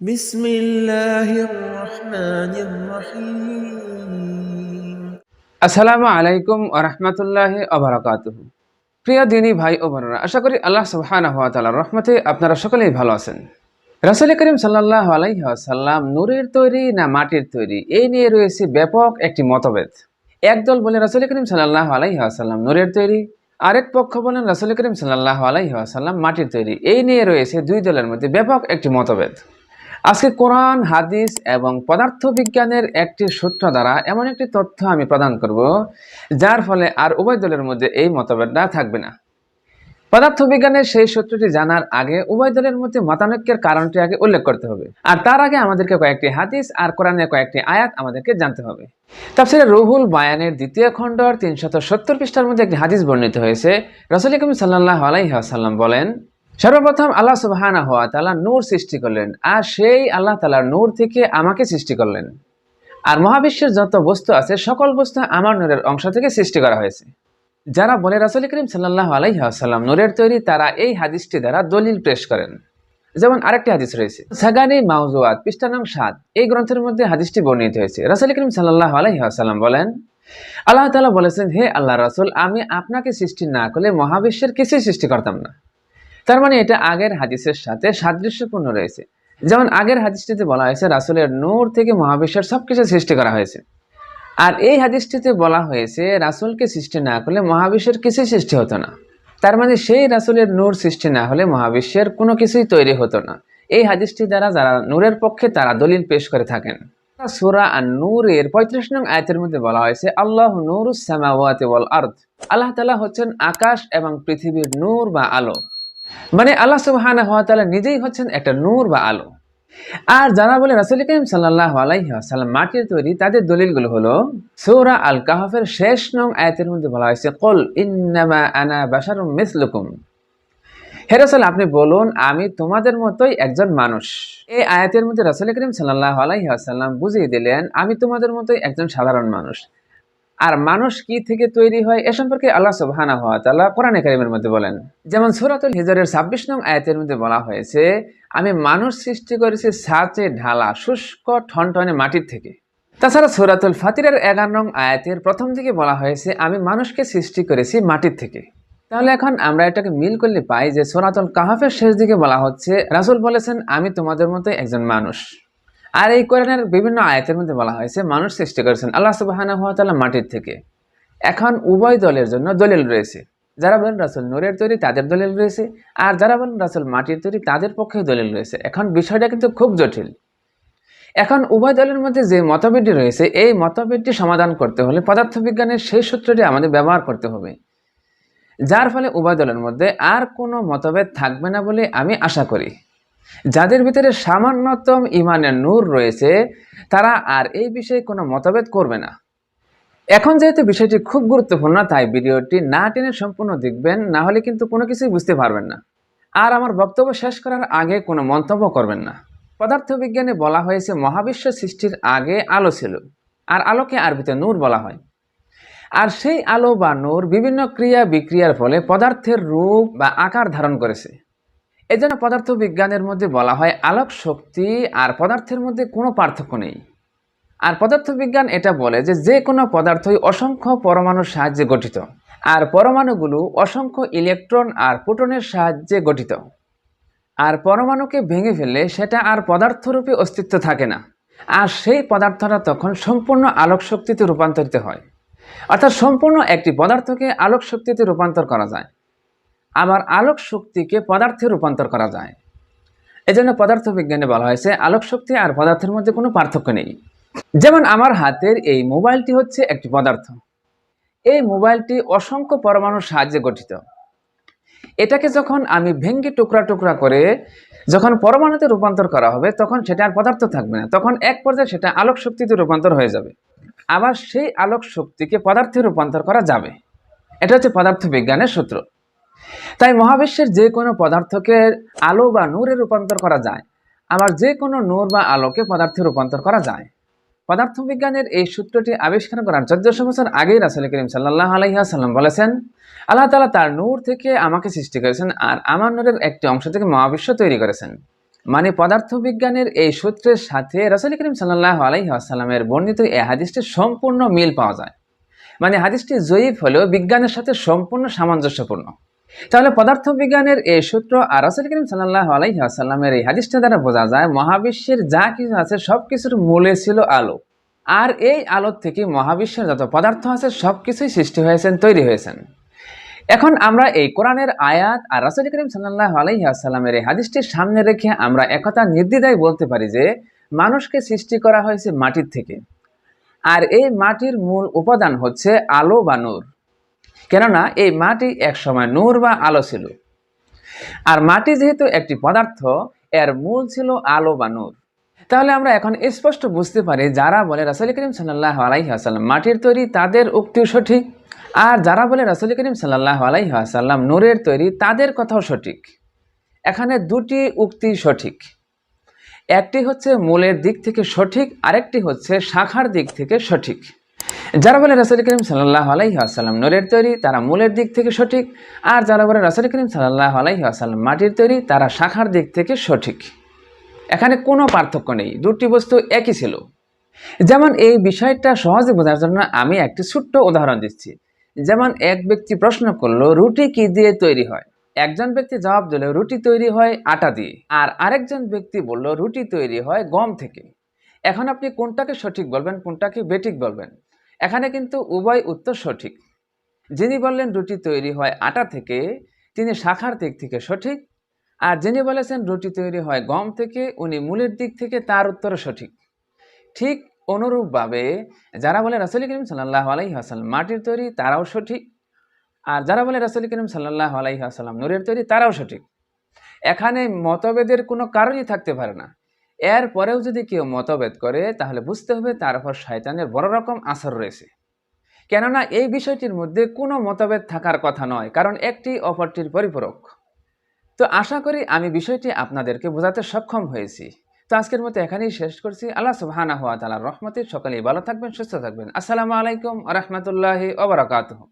بسم الله الرحمن الرحيم আসসালামু আলাইকুম রহমতুল্লাহ আবরাকাতুহ প্রিয় দিনী ভাই ও বোনেরা আশা করি আল্লাহ সুবহানাহু ওয়া তাআলার রহমতে আপনারা সকলেই ভালো আছেন রাসূল করিম সাল্লাল্লাহু আলাইহি ওয়াসাল্লাম নূরের তৈরি না মাটির তৈরি এই নিয়ে রয়েছে ব্যাপক একটি মতভেদ একদল বলে রাসূল করিম সাল্লাল্লাহু আলাইহি ওয়াসাল্লাম নূরের তৈরি আরেক পক্ষ বলেন রাসূল করিম সাল্লাল্লাহু আলাইহি ওয়াসাল্লাম মাটির তৈরি এই নিয়ে রয়েছে দুই দলের মধ্যে ব্যাপক একটি মতভেদ আজকে কোরআন, হাদিস এবং পদার্থ বিজ্ঞানের একটি সূত্র দ্বারা এমন একটি তথ্য আমি প্রদান করব, যার ফলে আর উভয় দলের মধ্যে এই মতভেদটা থাকবে না। পদার্থ বিজ্ঞানের সেই সূত্রটি জানার আগে উভয় দলের মধ্যে মতানৈক্যের কারণটি আগে উল্লেখ করতে হবে। আর তার আগে আমাদেরকে কয়েকটি হাদিস আর কোরআনের কয়েকটি আয়াত আমাদেরকে জানতে হবে। তাফসিরে রুহুল বায়ানের দ্বিতীয় খণ্ডর তিনশত সত্তর পৃষ্ঠার মধ্যে একটি হাদিস বর্ণিত হয়েছে। রসুল করিম সাল্লাহ আলাইহাসাল্লাম বলেন সর্বপ্রথম আল্লাহ সুবাহানা হওয়া তালা নূর সৃষ্টি করলেন, আর সেই আল্লাহ তালার নূর থেকে আমাকে সৃষ্টি করলেন। আর মহাবিশ্বের যত বস্তু আছে, সকল বস্তু আমার নূরের অংশ থেকে সৃষ্টি করা হয়েছে। যারা বলে রাসুল করিম সাল্লাহ আলাইহাসাল্লাম নূরের তৈরি, তারা এই হাদিসটি দ্বারা দলিল পেশ করেন। যেমন আরেকটি হাদিস রয়েছে, সাগানি মাউজুয়াত পৃষ্ঠা নং সাত। এই গ্রন্থের মধ্যে হাদিসটি বর্ণিত হয়েছে। রাসুল করিম সাল্লাহ আলাইহাসাল্লাম বলেন, আল্লাহ তালা বলেছেন, হে আল্লাহ রাসুল, আমি আপনাকে সৃষ্টি না করলে মহাবিশ্বের কিছুই সৃষ্টি করতাম না। তার মানে এটা আগের হাদিসের সাথে সাদৃশ্যপূর্ণ রয়েছে। যেমন আগের হাদিসটিতে বলা হয়েছে, রাসুলের নূর থেকে মহাবিশ্বের সবকিছু সৃষ্টি করা হয়েছে। আর এই হাদিসটিতে বলা হয়েছে, রাসুলকে সৃষ্টি না করলে মহাবিশ্বের কিছুই সৃষ্টি হতো না। তার মানে সেই রাসুলের নূর সৃষ্টি না হলে মহাবিশ্বের কোনো কিছুই তৈরি হতো না। এই হাদিসটি দ্বারা যারা নূরের পক্ষে তারা দলিল পেশ করে থাকেন। সুরা আর নূরের পঁয়ত্রিশ নং আয়তের মধ্যে বলা হয়েছে, আল্লাহ নূরুস সামাওয়াতি ওয়াল আরদ। আল্লাহ তালা হচ্ছেন আকাশ এবং পৃথিবীর নূর বা আলো। মানে আল্লাহ তাআলা নিজেই হচ্ছেন একটা নূর বা আলো। আর যারা বলে রাসূল করিম সাল্লাল্লাহু আলাইহি ওয়াসাল্লাম মাটির তৈরি, তাদের দলিলগুলো হলো, সূরা আল কাহফের শেষ নং আয়াতের মধ্যে বলা হয়েছে, কুল ইন্নামা আনা বাশারুম মিসলুকুম। হে রাসূল, আপনি বলুন, আমি তোমাদের মতোই একজন মানুষ। এই আয়াতের মধ্যে রাসূল করিম সাল্লাহ আলাইহি ওয়াসাল্লাম বুঝিয়ে দিলেন, আমি তোমাদের মতোই একজন সাধারণ মানুষ। আর মানুষ কি থেকে তৈরি হয় এ সম্পর্কে আল্লাহ সুবহানাহু ওয়া তাআলা কোরআনে কারিমের মধ্যে বলেন। যেমন সূরাতুল হিজরের 26 নং আয়াতের মধ্যে বলা হয়েছে, আমি মানুষ সৃষ্টি করেছি সাচে ঢালা, শুষ্ক ঠনঠনে মাটির থেকে। তাছাড়া সূরাতুল ফাতিরের 11 নং আয়াতের প্রথম দিকে বলা হয়েছে, আমি মানুষকে সৃষ্টি করেছি মাটির থেকে। তাহলে এখন আমরা এটাকে মিল করলে পাই যে সূরাতুল কাহাফের শেষ দিকে বলা হচ্ছে, রাসূল বলেছেন, আমি তোমাদের মতো একজন মানুষ আর এই কোরআনের বিভিন্ন আয়াতের মধ্যে বলা হয়েছে, মানুষ সৃষ্টি করেছেন আল্লাহ সুবহানাহু ওয়া তাআলা মাটির থেকে। এখন উভয় দলের জন্য দলিল রয়েছে। যারা বলেন রাসুল নূরের তৈরি, তাদের দলিল রয়েছে। আর যারা বলেন রাসুল মাটির তৈরি, তাদের পক্ষে দলিল রয়েছে। এখন বিষয়টা কিন্তু খুব জটিল। এখন উভয় দলের মধ্যে যে মতভেদটি রয়েছে, এই মতভেদটি সমাধান করতে হলে পদার্থবিজ্ঞানের সেই সূত্রটি আমাদের ব্যবহার করতে হবে। যার ফলে উভয় দলের মধ্যে আর কোনো মতভেদ থাকবে না বলে আমি আশা করি। যাদের ভিতরে সামান্যতম ইমানের নূর রয়েছে, তারা আর এই বিষয়ে কোনো মতভেদ করবে না। এখন যেহেতু বিষয়টি খুব গুরুত্বপূর্ণ, তাই ভিডিওটি না টেনে সম্পূর্ণ দেখবেন, না হলে কিন্তু কোনো কিছুই বুঝতে পারবেন না। আর আমার বক্তব্য শেষ করার আগে কোনো মন্তব্য করবেন না। পদার্থবিজ্ঞানে বলা হয়েছে, মহাবিশ্ব সৃষ্টির আগে আলো ছিল, আর আলোকে আরবিতে নূর বলা হয়। আর সেই আলো বা নূর বিভিন্ন ক্রিয়া বিক্রিয়ার ফলে পদার্থের রূপ বা আকার ধারণ করেছে। এজন্য পদার্থ বিজ্ঞানের মধ্যে বলা হয় আলোক শক্তি আর পদার্থের মধ্যে কোনো পার্থক্য নেই। আর পদার্থ বিজ্ঞান এটা বলে যে যে কোনো পদার্থই অসংখ্য পরমাণুর সাহায্যে গঠিত আর পরমাণুগুলো অসংখ্য ইলেকট্রন আর প্রোটনের সাহায্যে গঠিত। আর পরমাণুকে ভেঙে ফেললে সেটা আর পদার্থরূপে অস্তিত্ব থাকে না। আর সেই পদার্থটা তখন সম্পূর্ণ আলোক শক্তিতে রূপান্তরিত হয়। অর্থাৎ সম্পূর্ণ একটি পদার্থকে আলোক শক্তিতে রূপান্তর করা যায়। আবার আলোক শক্তিকে পদার্থে রূপান্তর করা যায়। এজন্য পদার্থ বিজ্ঞানে বলা হয়েছে, আলোক শক্তি আর পদার্থের মধ্যে কোনো পার্থক্য নেই। যেমন আমার হাতের এই মোবাইলটি হচ্ছে একটি পদার্থ। এই মোবাইলটি অসংখ্য পরমাণুর সাহায্যে গঠিত। এটাকে যখন আমি ভেঙ্গে টুকরা টুকরা করে যখন পরমাণুতে রূপান্তর করা হবে, তখন সেটা আর পদার্থ থাকবে না। তখন এক পর্যায়ে সেটা আলোক শক্তিতে রূপান্তর হয়ে যাবে। আবার সেই আলোক শক্তিকে পদার্থে রূপান্তর করা যাবে। এটা হচ্ছে পদার্থ বিজ্ঞানের সূত্র। তাই মহাবিশ্বের যে কোনো পদার্থকে আলো বা নূরে রূপান্তর করা যায়, আবার যে কোনো নূর বা আলোকে পদার্থে রূপান্তর করা যায়। পদার্থবিজ্ঞানের এই সূত্রটি আবিষ্কার করার চোদ্দশো বছর আগেই রাসুল করিম সাল্লাহ আলহিহাসাল্লাম বলেছেন, আল্লাহ তালা তার নূর থেকে আমাকে সৃষ্টি করেছেন আর আমার নূরের একটি অংশ থেকে মহাবিশ্ব তৈরি করেছেন। মানে পদার্থবিজ্ঞানের এই সূত্রের সাথে রসুল করিম সাল্লাহ আলাইহি আসাল্লামের বর্ণিত এই হাদিসটির সম্পূর্ণ মিল পাওয়া যায়। মানে হাদিসটি জয়ীফ হলেও বিজ্ঞানের সাথে সম্পূর্ণ সামঞ্জস্যপূর্ণ। তাহলে পদার্থবিজ্ঞানের এই সূত্র আর রসুল সাল্লাহ এই হাদিসটা দ্বারা বোঝা যায়, মহাবিশ্বের যা কিছু আছে সব কিছুর মূলে ছিল আলো। আর এই আলোর থেকে মহাবিশ্বের যত পদার্থ আছে সব কিছুই সৃষ্টি হয়েছেন, তৈরি হয়েছেন। এখন আমরা এই কোরআনের আয়াত আর রাসুল করিম সাল্লাহ আলাইহি আসাল্লামের এই হাদিসটির সামনে রেখে আমরা একথা নির্দ্বিধায় বলতে পারি যে, মানুষকে সৃষ্টি করা হয়েছে মাটির থেকে। আর এই মাটির মূল উপাদান হচ্ছে আলো বা নূর। কেননা এই মাটি একসময় নূর বা আলো ছিল। আর মাটি যেহেতু একটি পদার্থ, এর মূল ছিল আলো বা নূর। তাহলে আমরা এখন স্পষ্ট বুঝতে পারি যারা বলে রাসুল করিম সাল্লাহ আলাইহি আসাল্লাম মাটির তৈরি তাদের উক্তিও সঠিক, আর যারা বলে রাসুল করিম সাল্লাহ আলাইহি আসাল্লাম নূরের তৈরি তাদের কথাও সঠিক। এখানে দুটি উক্তি সঠিক। একটি হচ্ছে মূলের দিক থেকে সঠিক, আরেকটি হচ্ছে শাখার দিক থেকে সঠিক। যারা বলে রাসুল করিম সাল্লাহ আলাইহি আসাল্লাম নূরের তৈরি, তারা মূলের দিক থেকে সঠিক। আর যারা বলে রাসুল করিম সাল্লাহ আলাইহি আসাল্লাম মাটির তৈরি, তারা শাখার দিক থেকে সঠিক। এখানে কোনো পার্থক্য নেই, দুটি বস্তু একই ছিল। যেমন এই বিষয়টা সহজে বোঝার জন্য আমি একটি ছোট্ট উদাহরণ দিচ্ছি। যেমন এক ব্যক্তি প্রশ্ন করল, রুটি কি দিয়ে তৈরি হয়? একজন ব্যক্তি জবাব দিল, রুটি তৈরি হয় আটা দিয়ে। আর আরেকজন ব্যক্তি বলল, রুটি তৈরি হয় গম থেকে। এখন আপনি কোনটাকে সঠিক বলবেন, কোনটাকে বেঠিক বলবেন? এখানে কিন্তু উভয় উত্তর সঠিক। যিনি বললেন রুটি তৈরি হয় আটা থেকে, তিনি শাখার দিক থেকে সঠিক। আর যিনি বলেছেন রুটি তৈরি হয় গম থেকে, উনি মূলের দিক থেকে তার উত্তর সঠিক। ঠিক অনুরূপভাবে যারা বলে রাসুল করিম সাল্লাহ আলাইহি আসাল্লাম মাটির তৈরি, তারাও সঠিক। আর যারা বলে রাসুল করিম সাল্লাহ আলাইহি আসাল্লাম নূরের তৈরি, তারাও সঠিক। এখানে মতভেদের কোনো কারণই থাকতে পারে না। এর পরেও যদি কেউ মতভেদ করে, তাহলে বুঝতে হবে তার উপর শয়তানের বড় রকম আসর রয়েছে। কেননা এই বিষয়টির মধ্যে কোনো মতভেদ থাকার কথা নয়, কারণ একটি অপরটির পরিপূরক। তো আশা করি আমি বিষয়টি আপনাদেরকে বোঝাতে সক্ষম হয়েছি। তো আজকের মতো এখানেই শেষ করছি। আল্লাহ সুবহানাহু ওয়া তাআলার রহমতে সকলেই ভালো থাকবেন, সুস্থ থাকবেন। আসসালামু আলাইকুম রাহমাতুল্লাহি ওয়া বারাকাতুহু।